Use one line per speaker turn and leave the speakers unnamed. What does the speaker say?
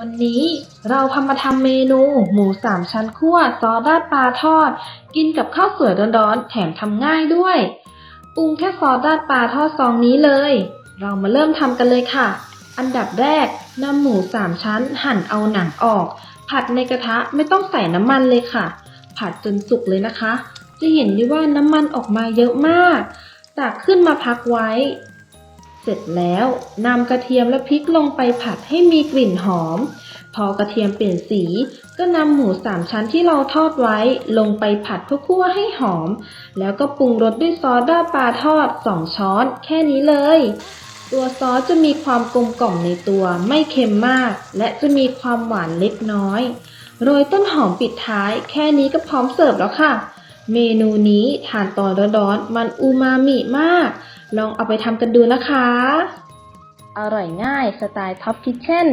วันนี้เราพามาทำเมนูหมูสามชั้นคั่วซอสราดปลาทอด กินกับข้าวสวยร้อนๆแถมทำง่ายด้วยปรุงแค่ซอสราดปลาทอดซองนี้เลย เรามาเริ่มทำกันเลยค่ะ อันดับแรกนำหมูสามชั้นหั่นเอาหนังออก ผัดในกระทะไม่ต้องใส่น้ำมันเลยค่ะ ผัดจนสุกเลยนะคะ จะเห็นได้ว่าน้ำมันออกมาเยอะมากตักขึ้นมาพักไว้ เสร็จแล้วนำกระเทียมและพริกลงไปผัดให้มีกลิ่นหอม พอกระเทียมเปลี่ยนสี ก็นำหมูสามชั้นที่เราทอดไว้ ลงไปผัดเพื่อคั่วให้หอม แล้วก็ปรุงรสด้วยซอสด้าปลาทอด 2 ช้อน แค่นี้เลย ตัวซอสจะมีความกลมกล่อมในตัวไม่เค็มมาก และจะมีความหวานเล็กน้อย โรยต้นหอมปิดท้าย แค่นี้ก็พร้อมเสิร์ฟแล้วค่ะ เมนูนี้ทานตอนร้อนๆมันอูมามิมาก ลองเอาไปทำกันดูนะคะ อร่อยง่ายสไตล์ท็อปคิทเช่น